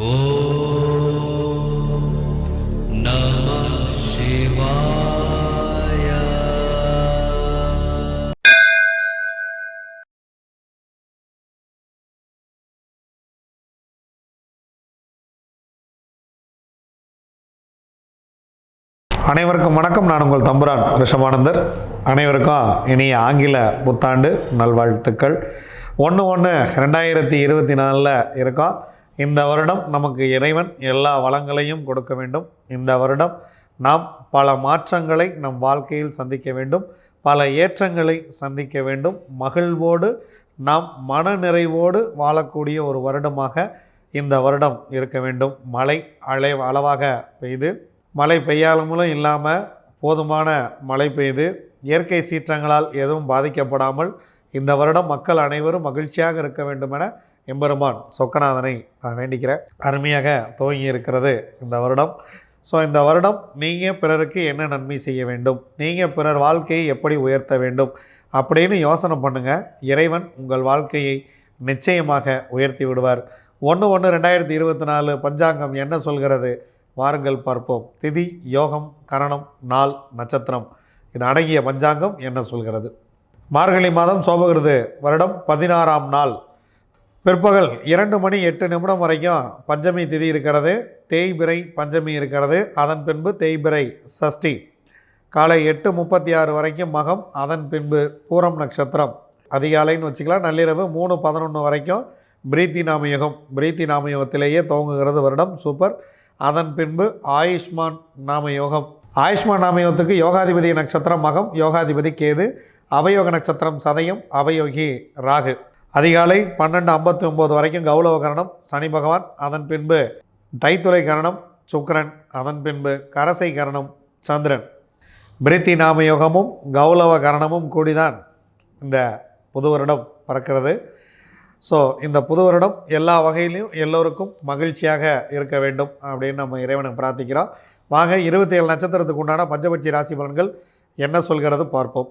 அனைவருக்கும் வணக்கம். நான் உங்கள் தம்புரான் ரிஷபானந்தர். அனைவருக்கும் இனிய ஆங்கில புத்தாண்டு நல்வாழ்த்துக்கள். ஒன்று ஒன்று ரெண்டாயிரத்தி இருபத்தி நாலில் இருக்கோம். இந்த வருடம் நமக்கு இறைவன் எல்லா வளங்களையும் கொடுக்க வேண்டும். இந்த வருடம் நாம் பல மாற்றங்களை நம் வாழ்க்கையில் சந்திக்க வேண்டும். பல ஏற்றங்களை சந்திக்க வேண்டும். மகிழ்வோடு நாம் மன நிறைவோடு வாழக்கூடிய ஒரு வருடமாக இந்த வருடம் இருக்க வேண்டும். மழை அளை அளவாக பெய்து மழை பெய்யாமலும் இல்லாமல் போதுமான மழை பெய்து இயற்கை சீற்றங்களால் எதுவும் பாதிக்கப்படாமல் இந்த வருடம் மக்கள் அனைவரும் மகிழ்ச்சியாக இருக்க வேண்டுமென எம்பெருமான் சொக்கநாதனை நான் வேண்டிக்கிறேன் அருமையாக துவங்கி இருக்கிறது இந்த வருடம். ஸோ இந்த வருடம் நீங்கள் பிறருக்கு என்ன நன்மை செய்ய வேண்டும்? நீங்கள் பிறர் வாழ்க்கையை எப்படி உயர்த்த வேண்டும்? அப்படின்னு யோசனை பண்ணுங்கள் இறைவன் உங்கள் வாழ்க்கையை நிச்சயமாக உயர்த்தி விடுவார். ஒன்று ஒன்று ரெண்டாயிரத்தி இருபத்தி நாலு பஞ்சாங்கம் என்ன சொல்கிறது? வாருங்கள் பார்ப்போம். திதி யோகம் கரணம் நாள் நட்சத்திரம். இது அடங்கிய பஞ்சாங்கம் என்ன சொல்கிறது? மார்கழி மாதம் சோபகிருது வருடம் பதினாறாம் நாள். பிற்பகல் இரண்டு மணி எட்டு நிமிடம் வரைக்கும் பஞ்சமி திதி இருக்கிறது. தேய்பிறை பஞ்சமி இருக்கிறது. அதன் பின்பு தேய்பிறை சஷ்டி. காலை எட்டு முப்பத்தி ஆறு வரைக்கும் மகம் அதன் பின்பு பூரம் நட்சத்திரம். அதிகாலைன்னு வச்சுக்கலாம். நள்ளிரவு மூணு பதினொன்று வரைக்கும் பிரீத்தி நாமயோகம். பிரீத்தி நாமயோகத்திலேயே துவங்குகிறது வருடம். சூப்பர். அதன் பின்பு ஆயுஷ்மான் நாமயோகம். ஆயுஷ்மான் நாமயோகத்துக்கு யோகாதிபதி நட்சத்திரம் மகம் யோகாதிபதி கேது அவயோக நட்சத்திரம் சதயம் அவயோகி ராகு. அதிகாலை பன்னெண்டு ஐம்பத்தி ஒம்பது வரைக்கும் கௌளவ கரணம் சனி பகவான் அதன் பின்பு தைத்துளை கரணம் சுக்கரன் அதன் பின்பு கரசை கரணம் சந்திரன். பிரித்தி நாம யோகமும் கௌளவ கரணமும் கூடிதான் இந்த புது வருடம் பறக்கிறது. ஸோ இந்த புது வருடம் எல்லா வகையிலையும் எல்லோருக்கும் மகிழ்ச்சியாக இருக்க வேண்டும் அப்படின்னு நம்ம இறைவனை பிரார்த்திக்கிறோம். வாங்க இருபத்தி ஏழு நட்சத்திரத்துக்கு உண்டான பஞ்சபட்சி ராசி பலன்கள் என்ன சொல்கிறது பார்ப்போம்.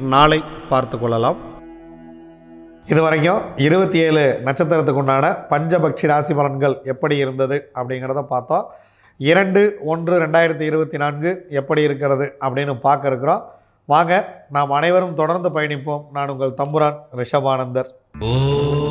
நாளை பார்த்து கொள்ளலாம். இது வரைக்கும் இருபத்தி ஏழு நட்சத்திரத்துக்கு உண்டான பஞ்சபக்ஷி ராசி பலன்கள் எப்படி இருந்தது அப்படிங்கிறத பார்த்தோம். இரண்டு ஒன்று ரெண்டாயிரத்தி இருபத்தி நான்கு எப்படி இருக்கிறது அப்படின்னு பார்க்க இருக்கிறோம். வாங்க நாம் அனைவரும் தொடர்ந்து பயணிப்போம். நான் உங்கள் தம்புரான் ரிஷபானந்தர். ஓம்